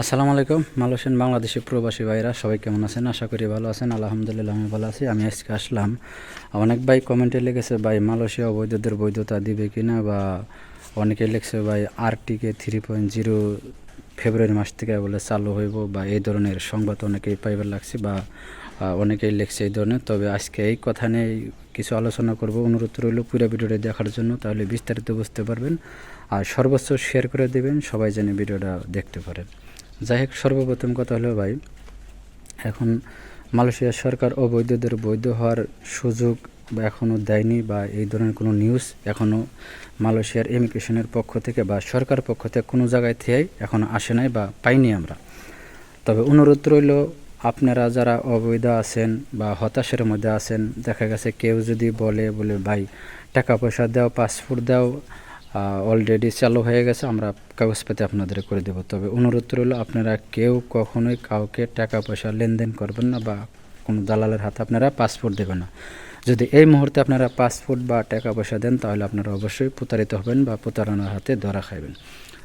আসসালামু আলাইকুম, মালয়েশিয়ান বাংলাদেশি প্রবাসী ভাইরা, সবাই কেমন আছেন? আশা করি ভালো আছেন, আলহামদুলিল্লাহ আমি ভালো আছি। আমি আজকে আসলাম। অনেক ভাই কমেন্টে লিখেছে, ভাই, মালয়েশিয়া অবৈধদের বৈধতা দিবে কিনা বা অনেকে লিখছে, ভাই, আরটিকে থ্রি পয়েন্ট জিরো ফেব্রুয়ারি মাস থেকে বলে চালু হইব বা এই ধরনের সংবাদ অনেকেই পাইবার লাগছে বা অনেকেই লিখছে এই ধরনের। তবে আজকে এই কথা নিয়ে কিছু আলোচনা করব। অনুরোধ রইল পুরো ভিডিওটা দেখার জন্য, তাহলে বিস্তারিত বুঝতে পারবেন। আর সর্বোচ্চ শেয়ার করে দেবেন, সবাই যেন ভিডিওটা দেখতে পারেন। যাই হোক সর্বপ্রথম কথা হলো ভাই, এখন মালয়েশিয়ার সরকার অবৈধদের বৈধ হওয়ার সুযোগ বা এখনও দেয়নি বা এই ধরনের কোনো নিউজ এখনও মালয়েশিয়ার ইমিগ্রেশনের পক্ষ থেকে বা সরকার পক্ষ থেকে কোনো জায়গায় থেকেই এখনও আসে নাই বা পাইনি আমরা। তবে অনুরোধ রইল, আপনারা যারা অবৈধ আছেন বা হতাশের মধ্যে আছেন, দেখা গেছে কেউ যদি বলে বলে, ভাই, টাকা পয়সা দাও পাসপোর্ট দাও অলরেডি চালু হয়ে গেছে, আমরা কাগজপাতি আপনাদের করে দেব। তবে অনুরোধ রইল, আপনারা কেউ কখনোই কাউকে টাকা পয়সা লেনদেন করবেন না বা কোনো দালালের হাতে আপনারা পাসপোর্ট দেবেন না। যদি এই মুহূর্তে আপনারা পাসপোর্ট বা টাকা পয়সা দেন, তাহলে আপনারা অবশ্যই প্রতারিত হবেন বা প্রতারণার হাতে ধরা খাইবেন।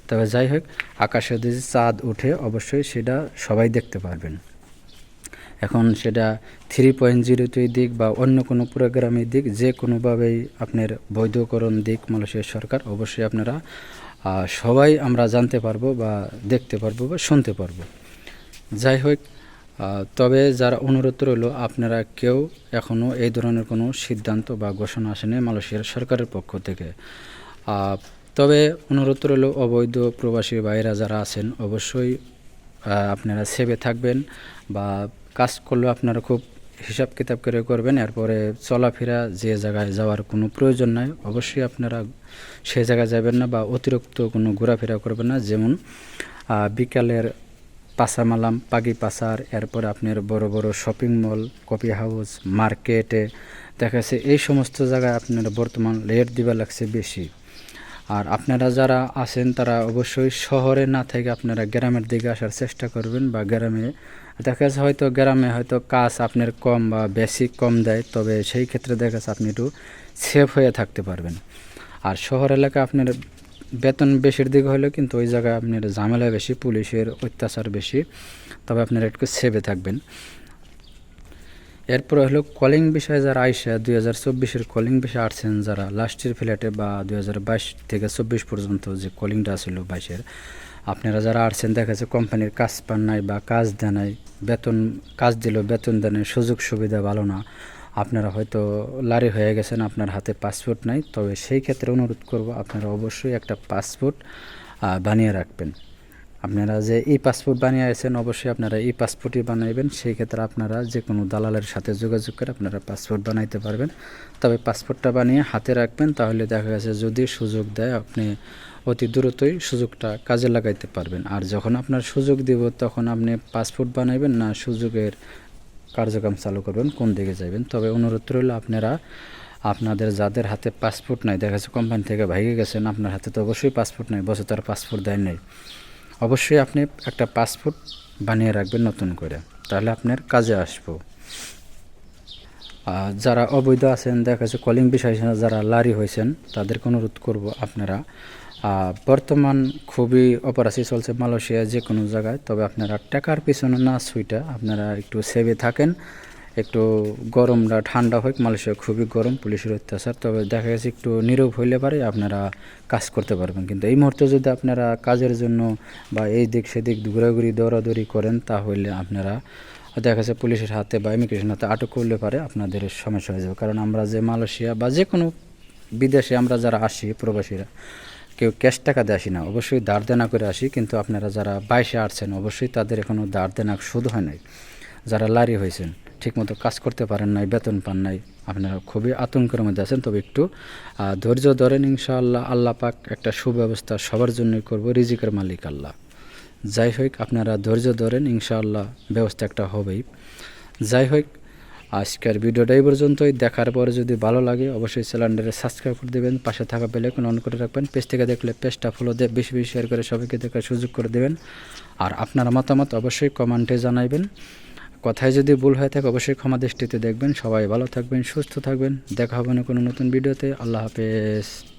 তবে যাই হোক, আকাশে যদি চাঁদ উঠে অবশ্যই সেটা সবাই দেখতে পারবেন। এখন সেটা থ্রি পয়েন্ট জিরোতেই দিক বা অন্য কোনো প্রোগ্রামের দিক, যে কোনোভাবেই আপনার বৈধকরণ দিক মালয়েশিয়ার সরকার, অবশ্যই আপনারা সবাই আমরা জানতে পারব বা দেখতে পারব বা শুনতে পারব। যাই হোক তবে যারা অনুরোধ রইল, আপনারা কেউ এখনও এই ধরনের কোনো সিদ্ধান্ত বা ঘোষণা আসেনি মালয়েশিয়ার সরকারের পক্ষ থেকে। তবে অনুরোধ রইল, অবৈধ প্রবাসী ভাইরা যারা আছেন, অবশ্যই আপনারা সেভে থাকবেন বা কাজ করলেও আপনারা খুব হিসাব কিতাব করে করবেন, এরপরে চলাফেরা যে জায়গায় যাওয়ার কোনো প্রয়োজন নাই, অবশ্যই আপনারা সে জায়গায় যাবেন না বা অতিরিক্ত কোনো ঘোরাফেরা করবেন না। যেমন বিকালের পাসামালাম পাগি পাসার এরপরে আপনার বড় বড় শপিং মল কফি হাউস মার্কেটে দেখা যাচ্ছে এই সমস্ত জায়গায় আপনার বর্তমান রেট দিবা লাগছে বেশি। আর আপনারা যারা আছেন, তারা অবশ্যই শহরে না থেকে আপনারা গ্রামের দিকে আসার চেষ্টা করবেন বা গ্রামে দেখা যাচ্ছে হয়তো গ্রামে হয়তো কাজ আপনার কম বা বেশি কম দেয়, তবে সেই ক্ষেত্রে দেখা যাচ্ছে আপনি একটু সেফ হয়ে থাকতে পারবেন। আর শহর এলাকা আপনার বেতন বেশির দিকে হলেও কিন্তু ওই জায়গায় আপনার ঝামেলা বেশি, পুলিশের অত্যাচার বেশি, তবে আপনারা একটু সেভে থাকবেন। এরপরে হলো কলিং বিষয়ে যারা আইসা, দুই হাজার চব্বিশের কলিং বিষয়ে আসছেন যারা লাস্টের ফ্ল্যাটে বা দুই হাজার বাইশ থেকে চব্বিশ পর্যন্ত যে কলিংটা ছিল বাইশের আপনারা যারা আসছেন দেখা যাচ্ছে কোম্পানির কাজ পান নাই বা কাজ দেয় নাই, বেতন, কাজ দিল বেতন দেয় নাই, সুযোগ সুবিধা ভালো না, আপনারা হয়তো লারি হয়ে গেছেন, আপনার হাতে পাসপোর্ট নাই, তবে সেই ক্ষেত্রে অনুরোধ করব, আপনারা অবশ্যই একটা পাসপোর্ট বানিয়ে রাখবেন। আপনারা যে ই পাসপোর্ট বানিয়ে আছেন, অবশ্যই আপনারা ই পাসপোর্টই বানাইবেন। সেই ক্ষেত্রে আপনারা যে কোনো দালালের সাথে যোগাযোগ করে আপনারা পাসপোর্ট বানাইতে পারবেন। তবে পাসপোর্টটা বানিয়ে হাতে রাখবেন, তাহলে দেখা গেছে যদি সুযোগ দেয়, আপনি অতি দ্রুতই সুযোগটা কাজে লাগাইতে পারবেন। আর যখন আপনার সুযোগ দিব, তখন আপনি পাসপোর্ট বানাইবেন না, সুযোগের কার্যক্রম চালু করবেন, কোন দিকে যাবেন তবে অনুরোধ রইল আপনারা, আপনাদের যাদের হাতে পাসপোর্ট নাই, দেখা যাচ্ছে কোম্পানি থেকে ভাইগে গেছেন, আপনার হাতে তো অবশ্যই পাসপোর্ট নাই, বছর তার পাসপোর্ট দেয় নাই। অবশ্যই আপনি একটা পাসপোর্ট বানিয়ে রাখবেন নতুন করে। তাহলে আপনার কাজে আসব। যারা অবৈধ আছেন, দেখা যাচ্ছে কলিং বিষয় যারা লারি হয়েছেন, তাদেরকে অনুরোধ করব আপনারা। বর্তমান খুবই অপরাসি চলছে মালয়েশিয়া যে কোনো জায়গায়, তবে আপনারা টাকার পিছনে না সুইটা আপনারা একটু সেভে থাকেন। একটু গরমটা ঠান্ডা হোক, মালয়েশিয়া খুবই গরম, পুলিশের অত্যাচার। তবে দেখা গেছে একটু নীরব হইলে পারে আপনারা কাজ করতে পারবেন। কিন্তু এই মুহূর্তে যদি আপনারা কাজের জন্য বা এই দিক সেদিক ঘোরাঘুরি, দৌড়াদৌড়ি করেন, তাহলে আপনারা দেখা যাচ্ছে পুলিশের হাতে বা ইমিগ্রেশন হাতে আটক করলে পারে আপনাদের সমস্যা হয়ে যাবে। কারণ আমরা যে মালয়েশিয়া বা যে কোনো বিদেশে আমরা যারা আসি, প্রবাসীরা, কেউ ক্যাশ টাকা দিয়ে আসি না। অবশ্যই দাঁড় দেনা করে আসি, কিন্তু আপনারা যারা বাইশে আসছেন, অবশ্যই তাদের এখনও দাঁড় দেনা শুধু হয় নাই। যারা লারি হয়েছেন ঠিকমতো কাজ করতে পারেন নাই, বেতন পান নাই, আপনারা খুবই আতঙ্কের মধ্যে আছেন। তবে একটু ধৈর্য ধরেন ইনশাআল্লাহ, আল্লাহ পাক একটা সুব্যবস্থা সবার জন্যই করব, রিজিকের মালিক আল্লাহ। যাই হোক, আপনারা ধৈর্য ধরেন, ইনশাআল্লাহ ব্যবস্থা একটা হবেই। যাই হোক, আজকের ভিডিওটা এই পর্যন্তই। দেখার পরে যদি ভালো লাগে, অবশ্যই চ্যানেলটারে সাবস্ক্রাইব করে দেবেন, পাশে থাকা বেলাইকন অন করে রাখবেন। পেজ থেকে দেখলে পেজটা ফলো দিয়ে বেশি বেশি শেয়ার করে সবাইকে দেখার সুযোগ করে দেবেন। আর আপনার মতামত অবশ্যই কমেন্টে জানাইবেন। কথায় যদি ভুল হয়ে থাকে, অবশ্যই ক্ষমা দৃষ্টিতে দেখবেন। সবাই ভালো থাকবেন, সুস্থ থাকবেন। দেখা হবে না কোনো নতুন ভিডিওতে। আল্লাহ হাফেজ।